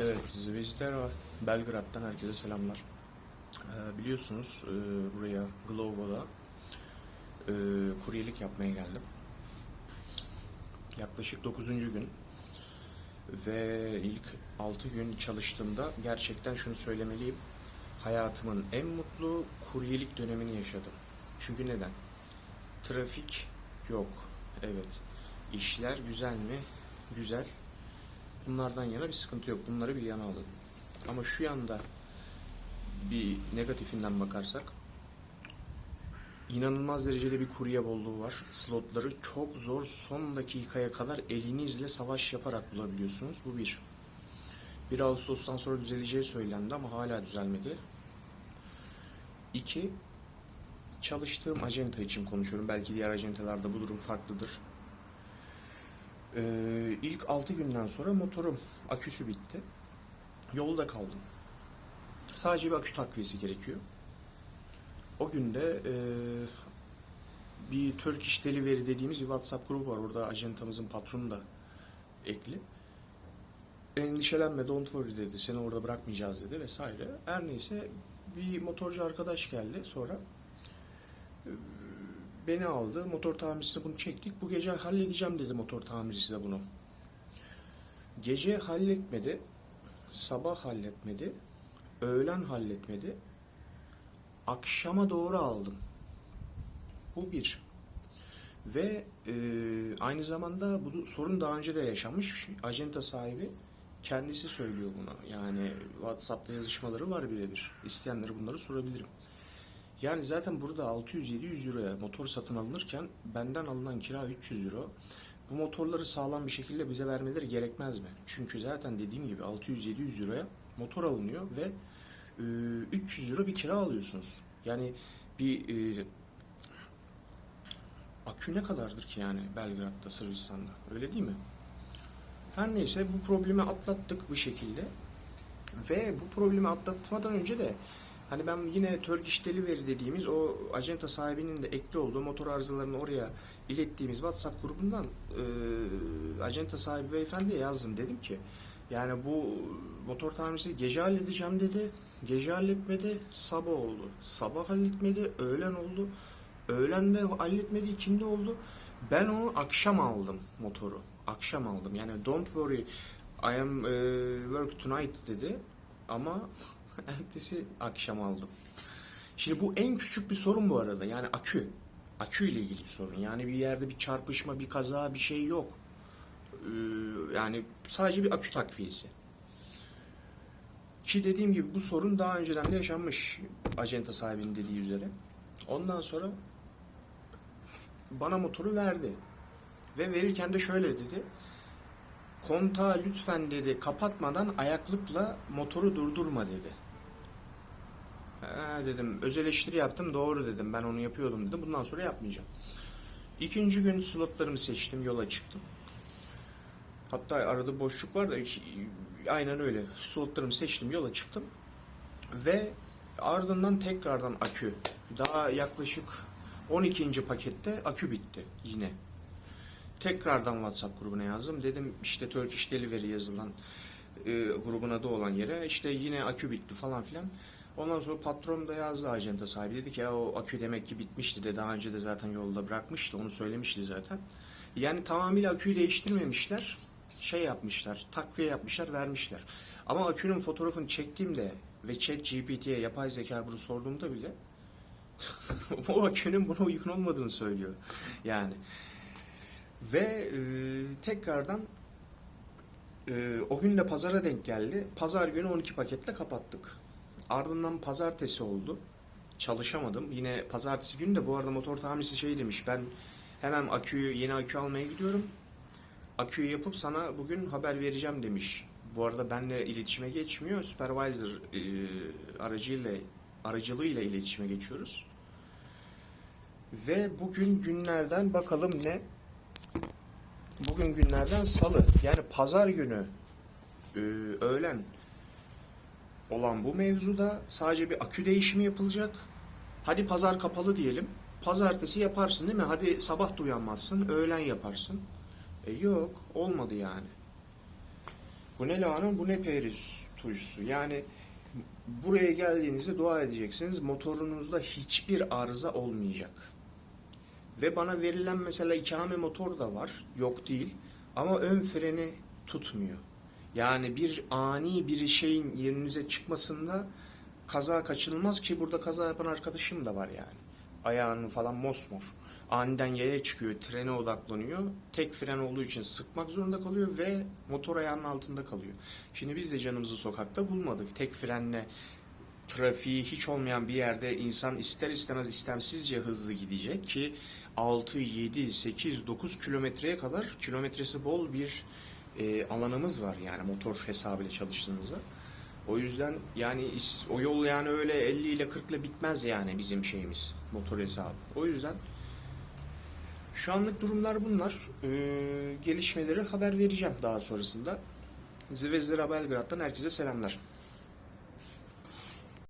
Evet, Zvezda Belgrad'dan herkese selamlar. Ee, biliyorsunuz e, buraya Glovo'da e, kuryelik yapmaya geldim. Yaklaşık 9. gün ve ilk 6 gün çalıştığımda gerçekten şunu söylemeliyim. Hayatımın en mutlu kuryelik dönemini yaşadım. Çünkü neden? Trafik yok. Evet. İşler güzel mi? Güzel. Bunlardan yana bir sıkıntı yok. Bunları bir yana alın. Ama şu yanda bir negatifinden bakarsak inanılmaz derecede bir kurye bolluğu var. Slotları çok zor son dakikaya kadar elinizle savaş yaparak bulabiliyorsunuz. Bu bir. 1 Ağustos'tan sonra düzeleceği söylendi ama hala düzelmedi. İki, çalıştığım acenta için konuşuyorum. Belki diğer acentalarda bu durum farklıdır. Ee, ilk 6 günden sonra motorum aküsü bitti. Yolda kaldım. Sadece bir akü takviyesi gerekiyor. O günde e, bir Turkish Delivery dediğimiz bir WhatsApp grubu var. Orada ajantamızın patronu da ekli. Endişelenme, don't worry dedi. Seni orada bırakmayacağız dedi vesaire. Her neyse bir motorcu arkadaş geldi sonra beni aldı. Motor tamircisine bunu çektik. Bu gece halledeceğim dedi motor tamircisi de bunu. Gece halletmedi. Sabah halletmedi. Öğlen halletmedi. Akşama doğru aldım. Bu bir. Ve e, aynı zamanda bu sorun daha önce de yaşanmış. Acenta sahibi kendisi söylüyor bunu. Yani WhatsApp'ta yazışmaları var birebir. İsteyenlere bunları sorabilirim. Yani zaten burada 600-700 euroya motor satın alınırken benden alınan kira 300 euro. Bu motorları sağlam bir şekilde bize vermeleri gerekmez mi? Çünkü zaten dediğim gibi 600-700 euroya motor alınıyor ve e, 300 euro bir kira alıyorsunuz. Yani bir e, akü ne kadardır ki yani Belgrad'da, Sırbistan'da? Öyle değil mi? Her neyse bu problemi atlattık bu şekilde. Ve bu problemi atlatmadan önce de Hani ben yine Turkish Delivery dediğimiz o acenta sahibinin de ekli olduğu motor arızalarını oraya ilettiğimiz WhatsApp grubundan e, acenta sahibi beyefendiye yazdım. Dedim ki yani bu motor tamircisi gece halledeceğim dedi. Gece halletmedi. Sabah oldu. Sabah halletmedi. Öğlen oldu. Öğlen de halletmedi. ikindi oldu. Ben onu akşam aldım motoru. Akşam aldım. Yani don't worry I am e, work tonight dedi. Ama ertesi akşam aldım. Şimdi bu en küçük bir sorun bu arada. Yani akü. Akü ile ilgili bir sorun. Yani bir yerde bir çarpışma, bir kaza, bir şey yok. Ee, yani sadece bir akü takviyesi. Ki dediğim gibi bu sorun daha önceden de yaşanmış acenta sahibinin dediği üzere. Ondan sonra bana motoru verdi. Ve verirken de şöyle dedi. Kontağı lütfen dedi kapatmadan ayaklıkla motoru durdurma dedi. Dedim öz eleştiri yaptım doğru dedim ben onu yapıyordum dedim bundan sonra yapmayacağım. İkinci gün slotlarımı seçtim yola çıktım. Hatta arada boşluk var da aynen öyle slotlarımı seçtim yola çıktım. Ve ardından tekrardan akü daha yaklaşık 12. pakette akü bitti yine. Tekrardan WhatsApp grubuna yazdım. Dedim işte Turkish Delivery yazılan e, grubuna da olan yere işte yine akü bitti falan filan. Ondan sonra patron da yazdı ajanta sahibi. Dedi ki ya o akü demek ki bitmişti de daha önce de zaten yolda bırakmıştı. Onu söylemişti zaten. Yani tamamıyla aküyü değiştirmemişler. Şey yapmışlar, takviye yapmışlar, vermişler. Ama akünün fotoğrafını çektiğimde ve chat GPT'ye yapay zeka bunu sorduğumda bile o akünün buna uygun olmadığını söylüyor. Yani ve e, tekrardan e, o gün de pazara denk geldi. Pazar günü 12 paketle kapattık. Ardından pazartesi oldu. Çalışamadım. Yine pazartesi günü de bu arada motor tamircisi şey demiş. Ben hemen aküyü yeni akü almaya gidiyorum. Aküyü yapıp sana bugün haber vereceğim demiş. Bu arada benle iletişime geçmiyor. Supervisor e, aracıyla aracılığıyla iletişime geçiyoruz. Ve bugün günlerden bakalım ne? Bugün günlerden salı. Yani pazar günü e, öğlen olan bu mevzuda sadece bir akü değişimi yapılacak. Hadi pazar kapalı diyelim. Pazartesi yaparsın değil mi? Hadi sabah da uyanmazsın, öğlen yaparsın. E yok, olmadı yani. Bu ne lahana, bu ne periz turşusu. Yani buraya geldiğinizde dua edeceksiniz. Motorunuzda hiçbir arıza olmayacak. Ve bana verilen mesela ikame motor da var. Yok değil. Ama ön freni tutmuyor. Yani bir ani bir şeyin yerinize çıkmasında kaza kaçınılmaz ki burada kaza yapan arkadaşım da var yani. Ayağının falan mosmor. Aniden yaya çıkıyor, trene odaklanıyor. Tek fren olduğu için sıkmak zorunda kalıyor ve motor ayağının altında kalıyor. Şimdi biz de canımızı sokakta bulmadık. Tek frenle trafiği hiç olmayan bir yerde insan ister istemez istemsizce hızlı gidecek ki 6, 7, 8, 9 kilometreye kadar kilometresi bol bir e, alanımız var yani motor hesabıyla çalıştığınızda. O yüzden yani o yol yani öyle 50 ile 40 ile bitmez yani bizim şeyimiz motor hesabı. O yüzden şu anlık durumlar bunlar. Ee, gelişmeleri haber vereceğim daha sonrasında. Zvezda Belgrad'dan herkese selamlar.